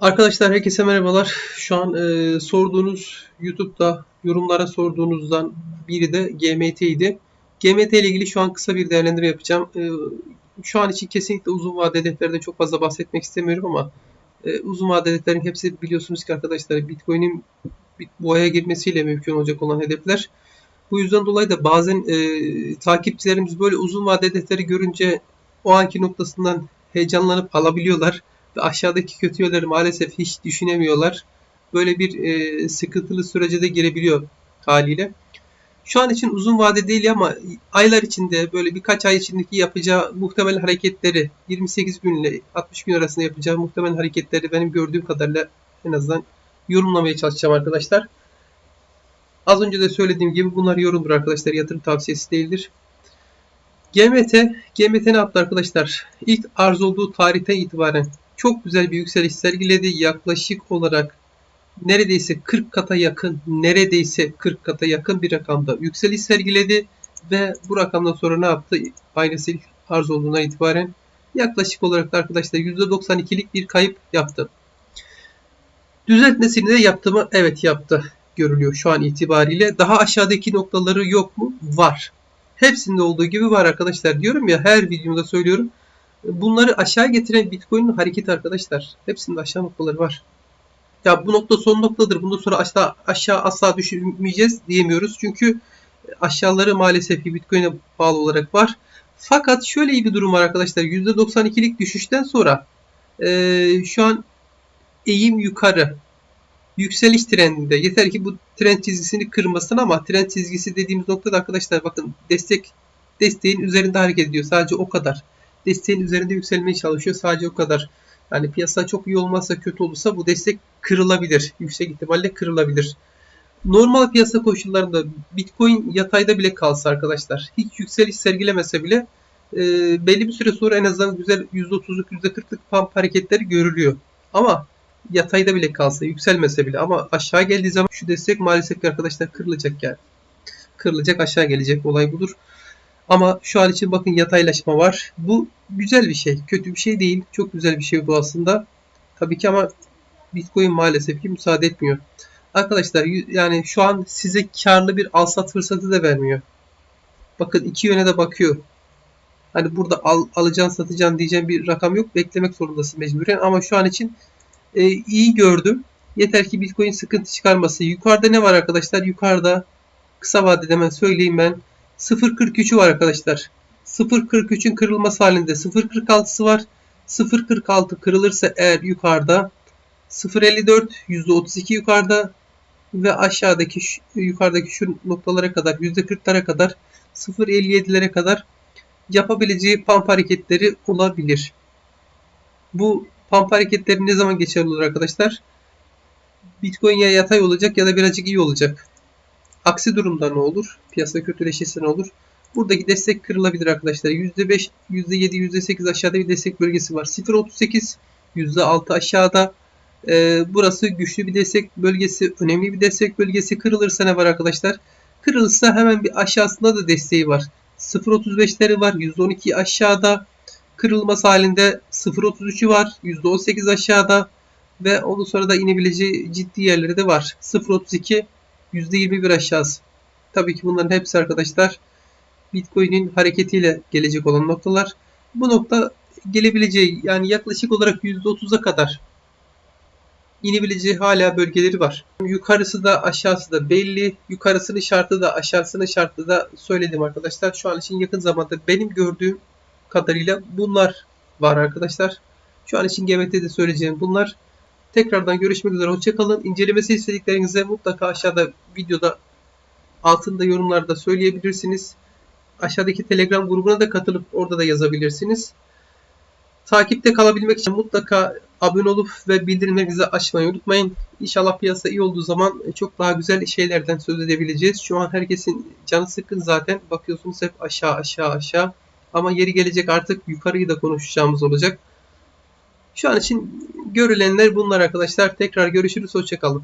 Arkadaşlar herkese merhabalar. Şu an e, sorduğunuz YouTube'da yorumlara sorduğunuzdan biri de GMT idi. GMT ile ilgili şu an kısa bir değerlendirme yapacağım. E, şu an için kesinlikle uzun vade hedeflerden çok fazla bahsetmek istemiyorum ama e, uzun vade hedeflerin hepsi biliyorsunuz ki arkadaşlar Bitcoin'in bit- boğaya girmesiyle mümkün olacak olan hedefler. Bu yüzden dolayı da bazen e, takipçilerimiz böyle uzun vade hedefleri görünce o anki noktasından heyecanlanıp alabiliyorlar aşağıdaki kötü yönleri maalesef hiç düşünemiyorlar. Böyle bir e, sıkıntılı sürece de girebiliyor haliyle. Şu an için uzun vade değil ama aylar içinde böyle birkaç ay içindeki yapacağı muhtemel hareketleri 28 gün ile 60 gün arasında yapacağı muhtemel hareketleri benim gördüğüm kadarıyla en azından yorumlamaya çalışacağım arkadaşlar. Az önce de söylediğim gibi bunlar yorumdur arkadaşlar. Yatırım tavsiyesi değildir. GMT, GMT ne yaptı arkadaşlar? İlk arz olduğu tarihten itibaren çok güzel bir yükseliş sergiledi. Yaklaşık olarak neredeyse 40 kata yakın, neredeyse 40 kata yakın bir rakamda yükseliş sergiledi ve bu rakamdan sonra ne yaptı? Aynısı ilk arz olduğuna itibaren yaklaşık olarak da arkadaşlar %92'lik bir kayıp yaptı. Düzeltmesini de yaptı mı? Evet yaptı görülüyor şu an itibariyle. Daha aşağıdaki noktaları yok mu? Var. Hepsinde olduğu gibi var arkadaşlar. Diyorum ya her videomda söylüyorum. Bunları aşağı getiren Bitcoin'in hareketi arkadaşlar. Hepsinde aşağı noktaları var. Ya bu nokta son noktadır. Bundan sonra aşağı, aşağı asla düşürmeyeceğiz diyemiyoruz. Çünkü aşağıları maalesef ki Bitcoin'e bağlı olarak var. Fakat şöyle iyi bir durum var arkadaşlar. %92'lik düşüşten sonra eee, şu an eğim yukarı yükseliş trendinde. Yeter ki bu trend çizgisini kırmasın ama trend çizgisi dediğimiz noktada arkadaşlar bakın destek desteğin üzerinde hareket ediyor. Sadece o kadar. Desteğin üzerinde yükselmeye çalışıyor. Sadece o kadar. Yani piyasa çok iyi olmazsa kötü olursa bu destek kırılabilir. Yüksek ihtimalle kırılabilir. Normal piyasa koşullarında Bitcoin yatayda bile kalsa arkadaşlar hiç yükseliş sergilemese bile e, belli bir süre sonra en azından güzel %30'luk %40'lık pump hareketleri görülüyor. Ama yatayda bile kalsa yükselmese bile ama aşağı geldiği zaman şu destek maalesef ki arkadaşlar kırılacak yani. Kırılacak aşağı gelecek olay budur. Ama şu an için bakın yataylaşma var. Bu güzel bir şey. Kötü bir şey değil. Çok güzel bir şey bu aslında. Tabii ki ama Bitcoin maalesef ki müsaade etmiyor. Arkadaşlar yani şu an size karlı bir alsat fırsatı da vermiyor. Bakın iki yöne de bakıyor. Hani burada al, alacaksın satacaksın diyeceğim bir rakam yok. Beklemek zorundasın mecburen. Ama şu an için e, iyi gördüm. Yeter ki Bitcoin sıkıntı çıkarması. Yukarıda ne var arkadaşlar? Yukarıda kısa vadede hemen söyleyeyim ben. 0.43'ü var arkadaşlar. 0.43'ün kırılması halinde 0.46'sı var. 0.46 kırılırsa eğer yukarıda 0.54 %32 yukarıda ve aşağıdaki yukarıdaki şu noktalara kadar %40'lara kadar 0.57'lere kadar yapabileceği pump hareketleri olabilir. Bu pump hareketleri ne zaman geçerli olur arkadaşlar? Bitcoin ya yatay olacak ya da birazcık iyi olacak. Aksi durumda ne olur? Piyasa kötüleşirse ne olur? Buradaki destek kırılabilir arkadaşlar. %5, %7, %8 aşağıda bir destek bölgesi var. 0.38, %6 aşağıda. Ee, burası güçlü bir destek bölgesi, önemli bir destek bölgesi. Kırılırsa ne var arkadaşlar? Kırılırsa hemen bir aşağısında da desteği var. 0.35'leri var. %12 aşağıda. Kırılması halinde 0.33'ü var. %18 aşağıda. Ve ondan sonra da inebileceği ciddi yerleri de var. 0.32 %21 aşağısı. Tabii ki bunların hepsi arkadaşlar Bitcoin'in hareketiyle gelecek olan noktalar. Bu nokta gelebileceği yani yaklaşık olarak %30'a kadar inebileceği hala bölgeleri var. Yukarısı da aşağısı da belli. Yukarısının şartı da aşağısının şartı da söyledim arkadaşlar. Şu an için yakın zamanda benim gördüğüm kadarıyla bunlar var arkadaşlar. Şu an için GMT'de söyleyeceğim bunlar. Tekrardan görüşmek üzere. Hoşçakalın. İncelemesi istediklerinize mutlaka aşağıda videoda altında yorumlarda söyleyebilirsiniz. Aşağıdaki Telegram grubuna da katılıp orada da yazabilirsiniz. Takipte kalabilmek için mutlaka abone olup ve bildirimlerinizi açmayı unutmayın. İnşallah piyasa iyi olduğu zaman çok daha güzel şeylerden söz edebileceğiz. Şu an herkesin canı sıkkın zaten. Bakıyorsunuz hep aşağı aşağı aşağı. Ama yeri gelecek artık yukarıyı da konuşacağımız olacak. Şu an için görülenler bunlar arkadaşlar. Tekrar görüşürüz. Hoşçakalın.